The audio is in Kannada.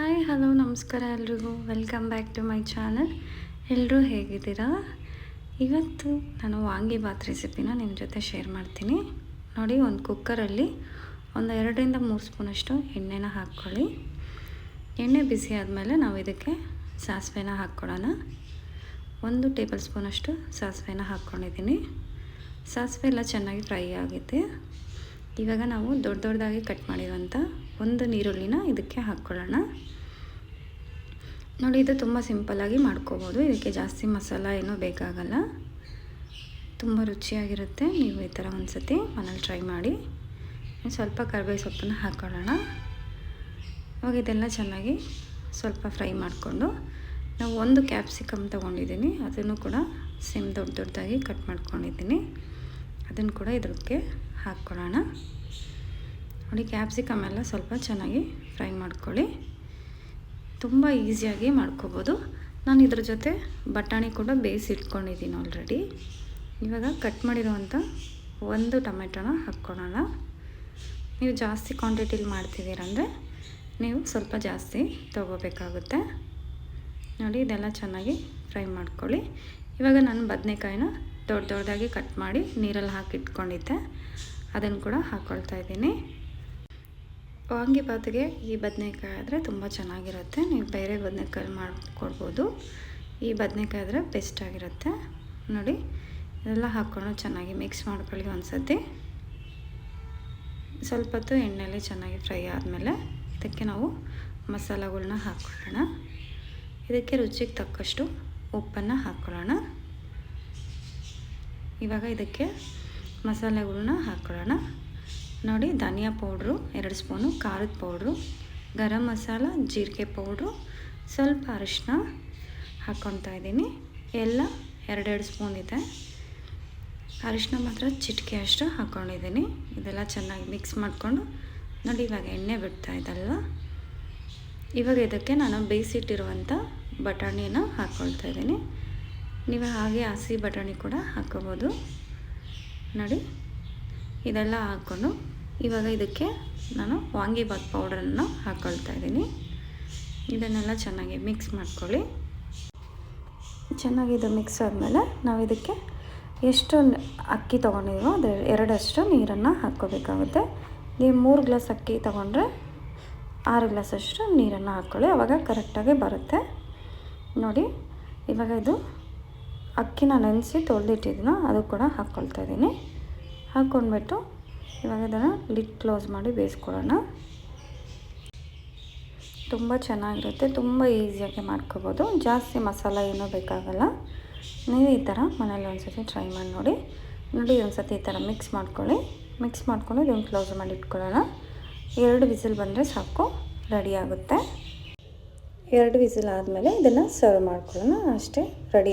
ಹಾಯ್ ಹಲೋ ನಮಸ್ಕಾರ ಎಲ್ರಿಗೂ. Welcome back to my channel ಎಲ್ಲರೂ ಹೇಗಿದ್ದೀರಾ? ಇವತ್ತು ನಾನು ವಾಂಗಿಬಾತ್ ರೆಸಿಪಿನ ನಿಮ್ಮ ಜೊತೆ ಶೇರ್ ಮಾಡ್ತೀನಿ. ನೋಡಿ, ಒಂದು ಕುಕ್ಕರಲ್ಲಿ ಒಂದು ಎರಡರಿಂದ ಮೂರು ಸ್ಪೂನಷ್ಟು ಎಣ್ಣೆನ ಹಾಕ್ಕೊಳ್ಳಿ. ಎಣ್ಣೆ ಬಿಸಿ ಆದಮೇಲೆ ನಾವು ಇದಕ್ಕೆ ಸಾಸಿವೆನ ಹಾಕ್ಕೊಳ್ಳೋಣ. ಒಂದು ಟೇಬಲ್ ಸ್ಪೂನಷ್ಟು ಸಾಸಿವೆನ ಹಾಕ್ಕೊಂಡಿದ್ದೀನಿ. ಸಾಸಿವೆ ಎಲ್ಲ ಚೆನ್ನಾಗಿ ಫ್ರೈ ಆಗಿದೆ ಇವಾಗ ನಾವು ದೊಡ್ಡ ದೊಡ್ಡದಾಗಿ ಕಟ್ ಮಾಡಿರುವಂಥ ಒಂದು ನೀರುಳ್ಳಿನ ಇದಕ್ಕೆ ಹಾಕ್ಕೊಳ್ಳೋಣ. ನೋಡಿ, ಇದು ತುಂಬ ಸಿಂಪಲ್ಲಾಗಿ ಮಾಡ್ಕೋಬೋದು. ಇದಕ್ಕೆ ಜಾಸ್ತಿ ಮಸಾಲ ಏನೂ ಬೇಕಾಗಲ್ಲ. ತುಂಬ ರುಚಿಯಾಗಿರುತ್ತೆ. ನೀವು ಈ ಥರ ಒಂದು ಸತಿ ಮನೇಲಿ ಟ್ರೈ ಮಾಡಿ. ಸ್ವಲ್ಪ ಕರಿಬೇವು ಸೊಪ್ಪನ್ನು ಹಾಕ್ಕೊಳ್ಳೋಣ. ಇವಾಗ ಇದೆಲ್ಲ ಚೆನ್ನಾಗಿ ಸ್ವಲ್ಪ ಫ್ರೈ ಮಾಡಿಕೊಂಡು ನಾವು ಒಂದು ಕ್ಯಾಪ್ಸಿಕಮ್ ತೊಗೊಂಡಿದ್ದೀನಿ. ಅದನ್ನು ಕೂಡ ಸೇಮ್ ದೊಡ್ಡ ದೊಡ್ಡದಾಗಿ ಕಟ್ ಮಾಡ್ಕೊಂಡಿದ್ದೀನಿ. ಅದನ್ನು ಕೂಡ ಇದಕ್ಕೆ ಹಾಕ್ಕೊಳ್ಳೋಣ. ನೋಡಿ ಕ್ಯಾಪ್ಸಿಕಮ್ ಎಲ್ಲ ಸ್ವಲ್ಪ ಚೆನ್ನಾಗಿ ಫ್ರೈ ಮಾಡ್ಕೊಳ್ಳಿ. ತುಂಬ ಈಸಿಯಾಗಿ ಮಾಡ್ಕೋಬೋದು. ನಾನು ಇದ್ರ ಜೊತೆ ಬಟಾಣಿ ಕೂಡ ಬೇಯಿಸಿ ಇಟ್ಕೊಂಡಿದ್ದೀನಿ ಆಲ್ರೆಡಿ ಇವಾಗ ಕಟ್ ಮಾಡಿರುವಂಥ ಒಂದು ಟೊಮೆಟೊನ ಹಾಕ್ಕೊಳ್ಳೋಣ. ನೀವು ಜಾಸ್ತಿ ಕ್ವಾಂಟಿಟಿಲಿ ಮಾಡ್ತಿದ್ದೀರಂದರೆ ನೀವು ಸ್ವಲ್ಪ ಜಾಸ್ತಿ ತೊಗೋಬೇಕಾಗುತ್ತೆ. ನೋಡಿ, ಇದೆಲ್ಲ ಚೆನ್ನಾಗಿ ಫ್ರೈ ಮಾಡ್ಕೊಳ್ಳಿ. ಇವಾಗ ನಾನು ಬದನೆಕಾಯಿನ ದೊಡ್ಡ ದೊಡ್ಡದಾಗಿ ಕಟ್ ಮಾಡಿ ನೀರಲ್ಲಿ ಹಾಕಿ ಇಟ್ಕೊಂಡಿದ್ದೆ ಅದನ್ನು ಕೂಡ ಹಾಕ್ಕೊಳ್ತಾ ಇದ್ದೀನಿ. ವಾಂಗಿಬಾತಿಗೆ ಈ ಬದನೆಕಾಯಿ ಆದರೆ ತುಂಬ ಚೆನ್ನಾಗಿರುತ್ತೆ. ನೀವು ಬೇರೆ ಬದನೆಕಾಯಿ ಮಾಡಿಕೊಡ್ಬೋದು. ಈ ಬದನೆಕಾಯಿ ಆದರೆ ಬೆಸ್ಟ್ ಆಗಿರುತ್ತೆ. ನೋಡಿ, ಇದೆಲ್ಲ ಹಾಕ್ಕೊಂಡು ಚೆನ್ನಾಗಿ ಮಿಕ್ಸ್ ಮಾಡ್ಕೊಳ್ಳಿ ಒಂದು ಸತಿ ಸ್ವಲ್ಪ ಹೊತ್ತು ಎಣ್ಣೆಯಲ್ಲಿ ಚೆನ್ನಾಗಿ ಫ್ರೈ ಆದಮೇಲೆ ಇದಕ್ಕೆ ನಾವು ಮಸಾಲಗಳನ್ನ ಹಾಕ್ಕೊಳ್ಳೋಣ. ಇದಕ್ಕೆ ರುಚಿಗೆ ತಕ್ಕಷ್ಟು ಉಪ್ಪನ್ನು ಹಾಕ್ಕೊಳ್ಳೋಣ. ಇವಾಗ ಇದಕ್ಕೆ ಮಸಾಲೆಗಳನ್ನ ಹಾಕ್ಕೊಳ್ಳೋಣ. ನೋಡಿ, ಧನಿಯಾ ಪೌಡ್ರು, ಎರಡು ಸ್ಪೂನು ಖಾರದ ಪೌಡ್ರು, ಗರಂ ಮಸಾಲ, ಜೀರಿಗೆ ಪೌಡ್ರು, ಸ್ವಲ್ಪ ಅರಿಶಿನ ಹಾಕ್ಕೊತಾ ಇದ್ದೀನಿ. ಎಲ್ಲ ಎರಡೆರಡು ಸ್ಪೂನ್ ಇದೆ. ಅರಿಶಿನ ಮಾತ್ರ ಚಿಟಿಕೆ ಅಷ್ಟು ಹಾಕ್ಕೊಂಡಿದ್ದೀನಿ. ಇದೆಲ್ಲ ಚೆನ್ನಾಗಿ ಮಿಕ್ಸ್ ಮಾಡಿಕೊಂಡು, ನೋಡಿ ಇವಾಗ ಎಣ್ಣೆ ಬಿಡ್ತಾ ಇದ್ದಲ್ವ ಇವಾಗ ಇದಕ್ಕೆ ನಾನು ಬೇಯಿಸಿಟ್ಟಿರುವಂಥ ಬಟಾಣಿನ ಹಾಕ್ಕೊಳ್ತಾ ಇದ್ದೀನಿ. ನೀವು ಹಾಗೆ ಹಸಿ ಬಟಾಣಿ ಕೂಡ ಹಾಕೋಬೋದು ನೋಡಿ. ಇದೆಲ್ಲ ಹಾಕ್ಕೊಂಡು ಇವಾಗ ಇದಕ್ಕೆ ನಾನು ವಾಂಗಿಬಾತ್ ಪೌಡರನ್ನು ಹಾಕ್ಕೊಳ್ತಾ ಇದ್ದೀನಿ. ಇದನ್ನೆಲ್ಲ ಚೆನ್ನಾಗಿ ಮಿಕ್ಸ್ ಮಾಡ್ಕೊಳ್ಳಿ. ಚೆನ್ನಾಗಿ ಇದು ಮಿಕ್ಸ್ ಆದಮೇಲೆ ನಾವು ಇದಕ್ಕೆ ಎಷ್ಟು ಅಕ್ಕಿ ತೊಗೊಂಡಿದ್ವೋ ಅದು ಎರಡಷ್ಟು ನೀರನ್ನು ಹಾಕ್ಕೋಬೇಕಾಗುತ್ತೆ. ನೀವು ಮೂರು ಗ್ಲಾಸ್ ಅಕ್ಕಿ ತೊಗೊಂಡ್ರೆ ಆರು ಗ್ಲಾಸಷ್ಟು ನೀರನ್ನು ಹಾಕ್ಕೊಳ್ಳಿ. ಆವಾಗ ಕರೆಕ್ಟಾಗಿ ಬರುತ್ತೆ. ನೋಡಿ, ಇವಾಗ ಇದು ಅಕ್ಕಿನ ನೆನೆಸಿ ತೊಳೆದಿಟ್ಟಿದ್ನೋ, ಅದು ಕೂಡ ಹಾಕ್ಕೊಳ್ತಾ ಇದ್ದೀನಿ. ಹಾಕ್ಕೊಂಡ್ಬಿಟ್ಟು ಇವಾಗ ಅದನ್ನು ಲಿಡ್ ಕ್ಲೋಸ್ ಮಾಡಿ ಬೇಯಿಸ್ಕೊಳ್ಳೋಣ. ತುಂಬ ಚೆನ್ನಾಗಿರುತ್ತೆ, ತುಂಬ ಈಸಿಯಾಗಿ ಮಾಡ್ಕೋಬೋದು. ಜಾಸ್ತಿ ಮಸಾಲ ಏನೂ ಬೇಕಾಗಲ್ಲ. ನೀವು ಈ ಥರ ಮನೇಲಿ ಒಂದು ಸತಿ ಟ್ರೈ ಮಾಡಿ ನೋಡಿ. ನೋಡಿ ಒಂದು ಈ ಥರ ಮಿಕ್ಸ್ ಮಾಡ್ಕೊಳ್ಳಿ. ಮಿಕ್ಸ್ ಮಾಡ್ಕೊಂಡು ಇದನ್ನು ಕ್ಲೋಸ್ ಮಾಡಿ ಇಟ್ಕೊಳ್ಳೋಣ. ಎರಡು ವಿಸಿಲ್ ಬಂದರೆ ಸಾಕು, ರೆಡಿ ಆಗುತ್ತೆ. ಎರಡು ವಿಸಿಲ್ ಆದಮೇಲೆ ಇದನ್ನು ಸರ್ವ್ ಮಾಡ್ಕೊಳ್ಳೋಣ, ಅಷ್ಟೇ ರೆಡಿ